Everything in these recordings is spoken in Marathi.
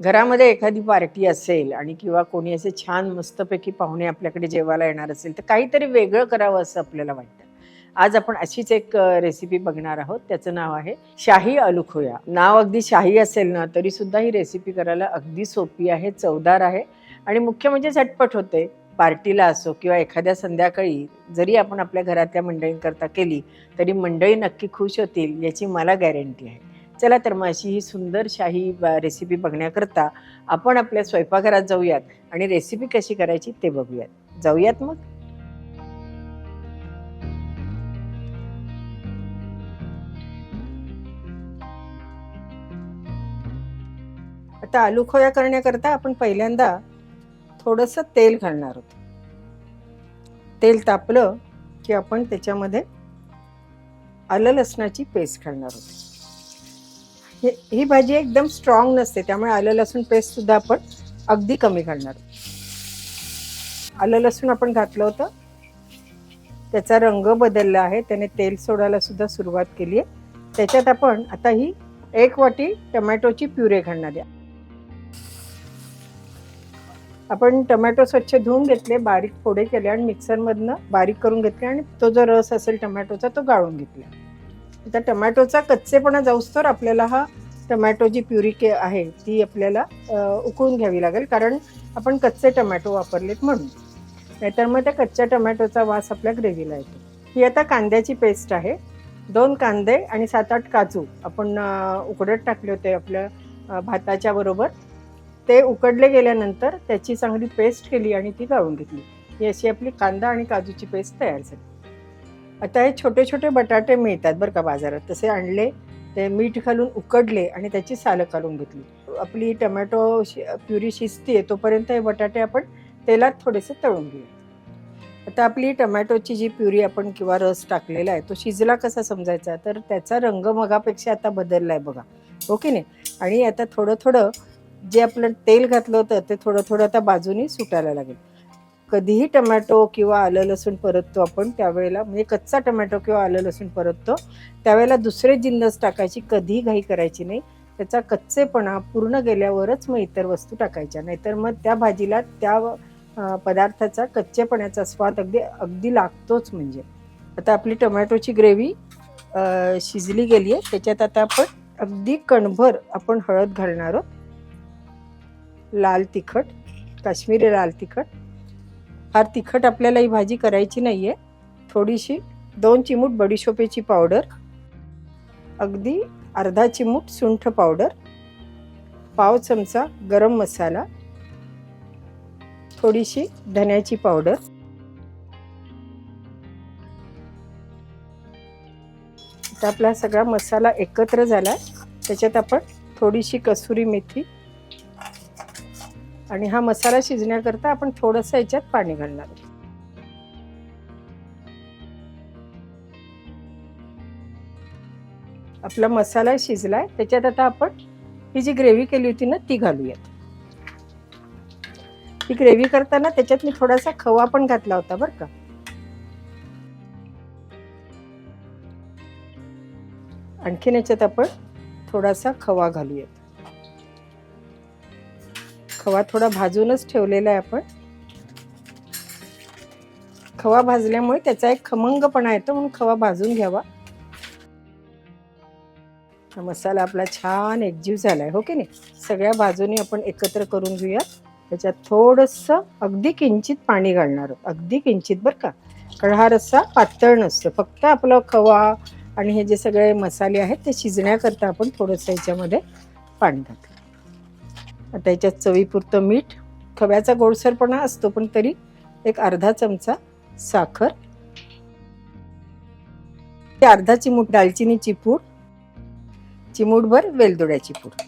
घरामध्ये एखादी पार्टी असेल आणि किंवा कोणी असे छान मस्तपैकी पाहुणे आपल्याकडे जेवायला येणार असेल तर काहीतरी वेगळं करावं असं आपल्याला वाटतं. आज आपण अशीच एक रेसिपी बघणार आहोत. त्याचं नाव आहे शाही आलू खोया नाव अगदी शाही असेल ना तरी सुद्धा ही रेसिपी करायला अगदी सोपी आहे चवदार आहे. आणि मुख्य म्हणजे झटपट होते. पार्टीला असो किंवा एखाद्या संध्याकाळी जरी आपण आपल्या घरातल्या मंडळींकरता केली तरी मंडळी नक्की खुश होतील याची मला गॅरंटी आहे. चला तर मग अशी ही सुंदर शाही ब- रेसिपी बघण्याकरता आपण आपल्या स्वयंपाकघरात जाऊयात आणि रेसिपी कशी करायची ते बघूयात. जाऊयात मग. आता आलू खोया करण्याकरता आपण पहिल्यांदा थोडंसं तेल घालणार आहोत. तेल तापलं की आपण त्याच्यामध्ये आलं लसणाची पेस्ट घालणार आहोत. हे ही भाजी एकदम स्ट्रॉंग नसते त्यामुळे आलं लसूण पेस्ट सुद्धा आपण अगदी कमी घालणार. आलं लसूण आपण घातलं होतं. त्याचा रंग बदलला आहे त्याने तेल सोडायला सुद्धा सुरुवात केली आहे. त्याच्यात आपण आता ही एक वाटी टमॅटोची प्युरे घालणार आहे. आपण टमॅटो स्वच्छ धुवून घेतले बारीक फोडे केले आणि मिक्सरमधनं बारीक करून घेतले आणि तो जो रस असेल टमॅटोचा तो गाळून घेतला. आता टमॅटोचा कच्चेपणा जाऊस्तोवर आपल्याला हा टमॅटो जी प्युरी के आहे ती आपल्याला उकळून घ्यावी लागेल. कारण आपण कच्चे टमॅटो वापरलेत म्हणून. नाहीतर मग त्या कच्च्या टमॅटोचा वास आपल्या ग्रेव्हीला येतो. ही आता कांद्याची पेस्ट आहे. दोन कांदे आणि सात आठ काजू आपण उकडत टाकले होते आपल्या भाताच्या बरोबर. ते उकडले गेल्यानंतर त्याची चांगली पेस्ट केली आणि ती गाळून घेतली. ही अशी आपली कांदा आणि काजूची पेस्ट तयार झाली. आता हे छोटे छोटे बटाटे मिळतात बरं का बाजारात. तसे आणले ते मीठ घालून उकडले आणि त्याची सालं काढून घेतली. आपली टमॅटो शि प्युरी शिजते तोपर्यंत हे बटाटे आपण तेलात थोडेसे तळून घेऊ. आता आपली टमॅटोची जी प्युरी आपण किंवा रस टाकलेला आहे तो शिजला कसा समजायचा? तर त्याचा रंग मगापेक्षा आता बदलला आहे बघा. ओके की नाही? आणि आता थोडं थोडं जे आपलं तेल घातलं होतं ते थोडं थोडं आता बाजूनी सुटायला लागेल. कधीही टमॅटो किंवा आलं लसूण परततो आपण त्यावेळेला म्हणजे कच्चा टमॅटो किंवा आलं लसूण परततो त्यावेळेला दुसरे जिन्नस टाकायची कधीही घाई करायची नाही. त्याचा कच्चेपणा पूर्ण गेल्यावरच मग इतर वस्तू टाकायच्या नाहीतर मग त्या भाजीला त्या पदार्थाचा कच्चेपणाचा स्वाद अगदी अगदी लागतोच म्हणजे. आता आपली टमॅटोची ग्रेव्ही शिजली गेली आहे त्याच्यात आता आपण अगदी कणभर आपण हळद घालणार आहोत. लाल तिखट काश्मीरी लाल तिखट फार तिखट आपल्याला ही भाजी करायची नाही आहे थोडीशी दोन चिमूट बडीशोपेची पावडर अगदी अर्धा चिमूट सुंठ पावडर पाव चमचा गरम मसाला थोडीशी धन्याची पावडर आपला सगळा मसाला एकत्र झाला त्याच्यात आपण थोडीशी कसुरी मेथी आणि हा मसाला शिजण्याकरता आपण थोडंसं याच्यात पाणी घालणार आहोत. आपला मसाला शिजलाय त्याच्यात आता आपण ही जी ग्रेव्ही केली होती ना ती घालूयात. ही ग्रेव्ही करताना त्याच्यात मी थोडासा खवा पण घातला होता बरं का. आणखीन याच्यात आपण थोडासा खवा घालूयात. खवा थोडा भाजूनच ठेवलेला आहे आपण. खवा भाजल्यामुळे त्याचा एक खमंगपणा येतो म्हणून खवा भाजून घ्यावा. हा मसाला आपला छान एकजीव आहे हो की नाही? सगळ्या बाजूनी आपण एकत्र करून घेऊया. त्याच्यात थोडंसं अगदी किंचित पाणी घालणार अगदी किंचित बरं का? कारण हा रस्सा पातळ नसतो. फक्त आपला खवा आणि हे जे सगळे मसाले आहेत ते शिजण्याकरता आपण थोडंसं याच्यामध्ये पाणी घातलं. आता याच्यात चवीपुरतं मीठ खव्याचा गोडसरपणा असतो पण तरी एक अर्धा चमचा साखर ते अर्धा चिमूट दालचिनीची पूड चिमूटभर वेलदोड्याची पूड.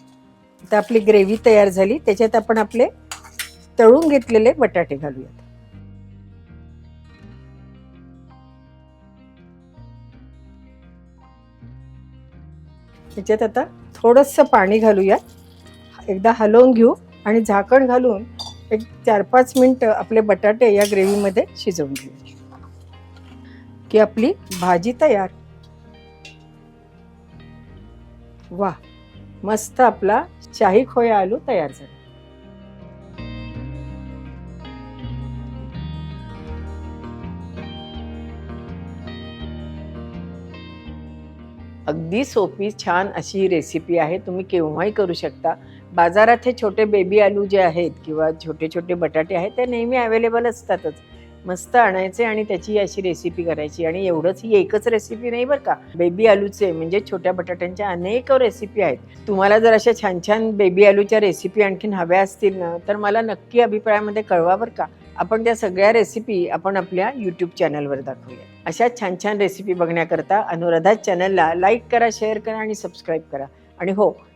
आता आपली ग्रेव्ही तयार झाली त्याच्यात आपण आपले तळून घेतलेले बटाटे घालूयात. त्याच्यात आता थोडंसं पाणी घालूयात. एकदा हलवून घेऊ आणि झाकण घालून एक चार पाच मिनटं आपले बटाटे या ग्रेव्हीमध्ये शिजवून घेऊ. की आपली भाजी तयार. वा मस्त आपला शाही खोया आलू तयार झाले. अगदी सोपी छान अशी ही रेसिपी आहे. तुम्ही केव्हाही करू शकता. बाजारात हे छोटे बेबी आलू जे आहेत किंवा छोटे छोटे बटाटे आहेत ते नेहमी अवेलेबल असतातच. मस्त आणायचे आणि त्याची अशी रेसिपी करायची. आणि एवढंच ही एकच रेसिपी नाही बरं का. बेबी आलूचे म्हणजे छोट्या बटाट्यांच्या अनेक रेसिपी आहेत. तुम्हाला जर अशा छान छान बेबी आलूच्या रेसिपी आणखीन हव्या असतील ना तर मला नक्की अभिप्रायामध्ये कळवा बरं का. आपण त्या सगळ्या रेसिपी आपण आपल्या यूट्यूब चॅनलवर दाखवूया. अशा छान छान रेसिपी बघण्याकरता अनुराधा चॅनलला लाईक करा शेअर करा आणि सबस्क्राईब करा. आणि हो